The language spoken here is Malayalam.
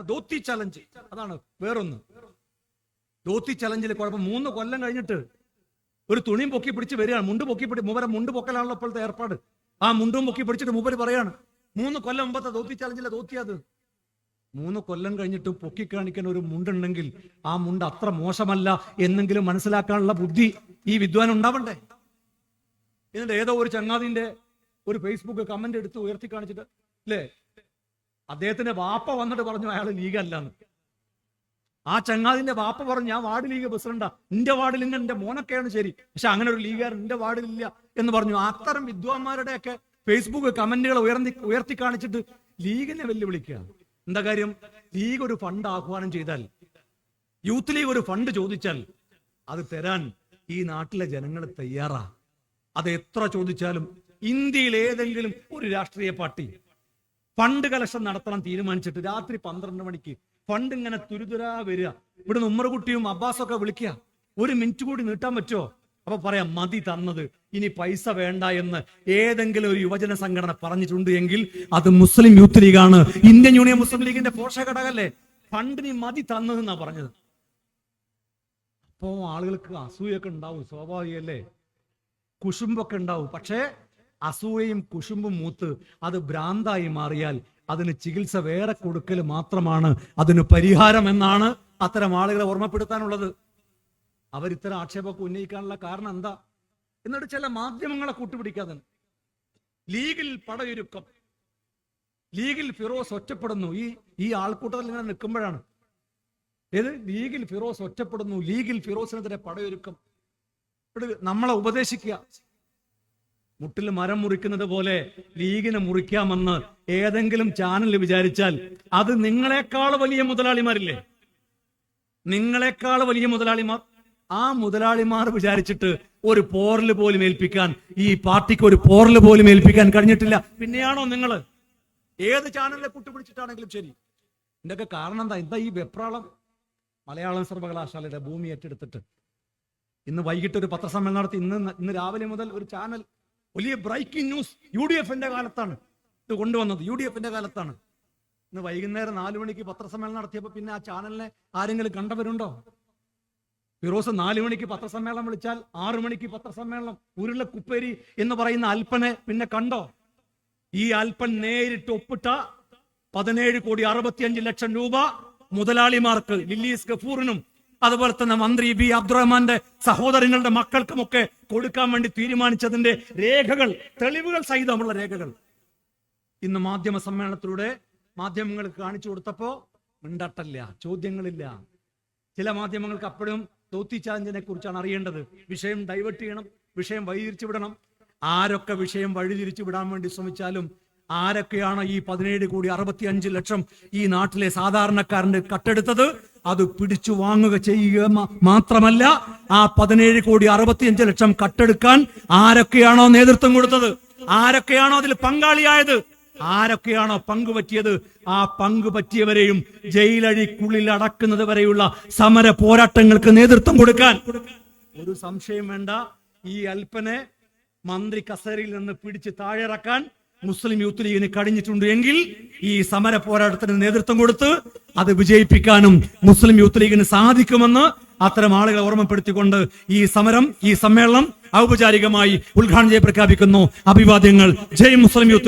ധോത്തി ചലഞ്ച് അതാണ് വേറൊന്ന്. ധോത്തി ചലഞ്ചിൽ കുഴപ്പം മൂന്ന് കൊല്ലം കഴിഞ്ഞിട്ട് ഒരു തുണിയും പൊക്കി പിടിച്ച് വരികയാണ്. മുണ്ട് പൊക്കി പിടി മൂവരെ മുണ്ട് പൊക്കലാണല്ലോ ഇപ്പോഴത്തെ ഏർപ്പാട്. ആ മുണ്ടും പൊക്കി പിടിച്ചിട്ട് മൂപ്പര് പറയാണ് മൂന്ന് കൊല്ലം മുമ്പത്തെ ധോത്തി ചലഞ്ചിലെ ധോത്തിയത് മൂന്ന് കൊല്ലം കഴിഞ്ഞിട്ട് പൊക്കി കാണിക്കുന്ന ഒരു മുണ്ടുണ്ടെങ്കിൽ ആ മുണ്ട് അത്ര മോശമല്ല എന്നെങ്കിലും മനസ്സിലാക്കാനുള്ള ബുദ്ധി ഈ വിദ്വാൻ ഉണ്ടാവണ്ടേ? എന്നിട്ട് ഏതോ ഒരു ചങ്ങാതിന്റെ ഒരു ഫേസ്ബുക്ക് കമന്റ് എടുത്ത് ഉയർത്തി കാണിച്ചിട്ട് അല്ലേ അദ്ദേഹത്തിന്റെ വാപ്പ വന്നിട്ട് പറഞ്ഞു അയാൾ ലീഗല്ലെന്ന്. ആ ചങ്ങാതിന്റെ വാപ്പ പറഞ്ഞു ഞാൻ വാർഡ് ലീഗ് പ്രസിഡന്റാ. നിന്റെ വാർഡിൽ നിന്ന് എന്റെ മോനൊക്കെയാണ് ശരി. പക്ഷെ അങ്ങനെ ഒരു ലീഗുകാരൻ എന്റെ വാർഡിലില്ല. എന്ന് പറഞ്ഞു. അത്തരം വിദ്വാന്മാരുടെയൊക്കെ ഫേസ്ബുക്ക് കമന്റുകൾ ഉയർത്തി ഉയർത്തി കാണിച്ചിട്ട് ലീഗിനെ വെല്ലുവിളിക്കുക എന്താ കാര്യം? ലീഗ് ഒരു ഫണ്ട് ആഹ്വാനം ചെയ്താൽ യൂത്ത് ലീഗ് ഒരു ഫണ്ട് ചോദിച്ചാൽ അത് തരാൻ ഈ നാട്ടിലെ ജനങ്ങൾ തയ്യാറാ. അത് എത്ര ചോദിച്ചാലും ഇന്ത്യയിൽ ഏതെങ്കിലും ഒരു രാഷ്ട്രീയ പാർട്ടി ഫണ്ട് കളക്ഷൻ നടത്തണം തീരുമാനിച്ചിട്ട് രാത്രി പന്ത്രണ്ട് മണിക്ക്. ഫണ്ട് ഇങ്ങനെ തുരുതുരാ വരിക. ഇവിടുന്ന് ഉമ്മറുകുട്ടിയും അബ്ബാസൊക്കെ വിളിക്കുക. ഒരു മിനിറ്റ് കൂടി നീട്ടാൻ പറ്റുമോ? അപ്പൊ പറയാം മതി തന്നത്. ഇനി പൈസ വേണ്ട എന്ന് ഏതെങ്കിലും ഒരു യുവജന സംഘടന പറഞ്ഞിട്ടുണ്ട് എങ്കിൽ അത് മുസ്ലിം യൂത്ത് ലീഗാണ്. ഇന്ത്യൻ യൂണിയൻ മുസ്ലിം ലീഗിന്റെ പോഷക ഘടകല്ലേ ഫണ്ടിന് മതി തന്നതെന്നാ പറഞ്ഞത്. അപ്പോ ആളുകൾക്ക് അസൂയൊക്കെ ഉണ്ടാവും സ്വാഭാവികല്ലേ കുശുമ്പൊക്കെ ഉണ്ടാവും. പക്ഷേ അസൂയയും കുശുമ്പും മൂത്ത് അത് ഭ്രാന്തായി മാറിയാൽ അതിന് ചികിത്സ വേറെ കൊടുക്കൽ മാത്രമാണ്. അതിന് പരിഹാരം എന്നാണ് അത്തരം ആളുകളെ ഓർമ്മപ്പെടുത്താനുള്ളത്. അവർ ഇത്തരം ആക്ഷേപമൊക്കെ ഉന്നയിക്കാനുള്ള കാരണം എന്താ? എന്നിട്ട് ചില മാധ്യമങ്ങളെ കൂട്ടുപിടിക്കാതെ. ലീഗിൽ പടയൊരുക്കം. ലീഗിൽ ഫിറോസ് ഒറ്റപ്പെടുന്നു. ഈ ഈ ആൾക്കൂട്ടത്തിൽ ഇങ്ങനെ നിൽക്കുമ്പോഴാണ്. ഏത്? ലീഗിൽ ഫിറോസ് ഒറ്റപ്പെടുന്നു. ലീഗിൽ ഫിറോസിനെതിരെ പടയൊരുക്കം. നമ്മളെ ഉപദേശിക്കുക. മുട്ടിൽ മരം മുറിക്കുന്നത് പോലെ ലീഗിനെ മുറിക്കാമെന്ന് ഏതെങ്കിലും ചാനൽ വിചാരിച്ചാൽ അത് നിങ്ങളെക്കാൾ വലിയ മുതലാളിമാരില്ലേ? നിങ്ങളെക്കാൾ വലിയ മുതലാളിമാർ? ആ മുതലാളിമാർ വിചാരിച്ചിട്ട് ഒരു പോറൽ പോലും ഏൽപ്പിക്കാൻ ഈ പാർട്ടിക്ക് ഒരു പോറൽ പോലും ഏൽപ്പിക്കാൻ കഴിഞ്ഞിട്ടില്ല. പിന്നെയാണോ നിങ്ങൾ ഏത് ചാനലിലെ കുട്ടുപിടിച്ചിട്ടാണെങ്കിലും ശരി. ഇതിന്റെയൊക്കെ കാരണം എന്താ? എന്താ ഈ വെപ്രാളം? മലയാളം സർവകലാശാലയുടെ ഭൂമി ഏറ്റെടുത്തിട്ട്. ഇന്ന് വൈകിട്ട് ഒരു പത്രസമ്മേളനം നടത്തി. ഇന്ന് ഇന്ന് രാവിലെ മുതൽ ഒരു ചാനൽ വലിയ ബ്രേക്കിംഗ് ന്യൂസ് യു ഡി എഫിന്റെ കാലത്താണ് ഇത് കൊണ്ടുവന്നത്. യു ഡി എഫിന്റെ കാലത്താണ്. ഇന്ന് വൈകുന്നേരം നാലു മണിക്ക് പത്രസമ്മേളനം നടത്തിയപ്പോൾ പിന്നെ ആ ചാനലിനെ ആരെങ്കിലും കണ്ടവരുണ്ടോ? ഫിറോസ് നാലു മണിക്ക് പത്രസമ്മേളനം വിളിച്ചാൽ ആറു മണിക്ക് പത്രസമ്മേളനം ഉരുള കുപ്പേരി എന്ന് പറയുന്ന അൽപ്പനെ പിന്നെ കണ്ടോ? ഈ അൽപ്പൻ നേരിട്ട് ഒപ്പിട്ട പതിനേഴ് കോടി അറുപത്തിയഞ്ച് ലക്ഷം രൂപ മുതലാളിമാർക്ക് ലില്ലീസ് ഗഫൂറിനും അതുപോലെ തന്നെ മന്ത്രി ബി അബ്ദുറഹ്മാന്റെ സഹോദരങ്ങളുടെ മക്കൾക്കുമൊക്കെ കൊടുക്കാൻ വേണ്ടി തീരുമാനിച്ചതിന്റെ രേഖകൾ തെളിവുകൾ സഹിതമുള്ള രേഖകൾ. ഇന്ന് മാധ്യമ സമ്മേളനത്തിലൂടെ മാധ്യമങ്ങൾക്ക് കാണിച്ചു കൊടുത്തപ്പോ മിണ്ടട്ടല്ല ചോദ്യങ്ങളില്ല. ചില മാധ്യമങ്ങൾക്ക് അപ്പോഴും ദൗത്യ ചാലഞ്ചിനെ കുറിച്ചാണ് അറിയേണ്ടത്. വിഷയം ഡൈവേർട്ട് ചെയ്യണം വിഷയം വഴിതിരിച്ചു വിടണം ആരൊക്കെ വിഷയം വഴിതിരിച്ചു വിടാൻ വേണ്ടി ശ്രമിച്ചാലും ആരൊക്കെയാണ് ഈ പതിനേഴ് കോടി അറുപത്തി അഞ്ച് ലക്ഷം ഈ നാട്ടിലെ സാധാരണക്കാരന്റെ കട്ടെടുത്തത്? അത് പിടിച്ചു വാങ്ങുക ചെയ്യുക മാത്രമല്ല ആ പതിനേഴ് കോടി അറുപത്തിയഞ്ച് ലക്ഷം കട്ടെടുക്കാൻ ആരൊക്കെയാണോ നേതൃത്വം കൊടുത്തത്? ആരൊക്കെയാണോ അതിൽ പങ്കാളിയായത്? ആരൊക്കെയാണോ പങ്കുപറ്റിയത്? ആ പങ്കുപറ്റിയവരെയും ജയിലഴിക്കുള്ളിൽ അടക്കുന്നത് വരെയുള്ള സമര പോരാട്ടങ്ങൾക്ക് നേതൃത്വം കൊടുക്കാൻ. ഒരു സംശയം വേണ്ട. ഈ അൽപ്പനെ മന്ത്രി കസേരയിൽ നിന്ന് പിടിച്ച് താഴെയിറക്കാൻ മുസ്ലിം യൂത്ത് ലീഗിന് കഴിഞ്ഞിട്ടുണ്ട് എങ്കിൽ ഈ സമര പോരാട്ടത്തിന് നേതൃത്വം കൊടുത്ത് അത് വിജയിപ്പിക്കാനും മുസ്ലിം യൂത്ത് ലീഗിന് സാധിക്കുമെന്ന് അത്തരം ആളുകളെ ഓർമ്മപ്പെടുത്തിക്കൊണ്ട് ഈ സമരം ഈ സമ്മേളനം ഔപചാരികമായി ഉദ്ഘാടനം ചെയ്ത് പ്രഖ്യാപിക്കുന്നു അഭിവാദ്യങ്ങൾ. ജയ് മുസ്ലിം യൂത്ത്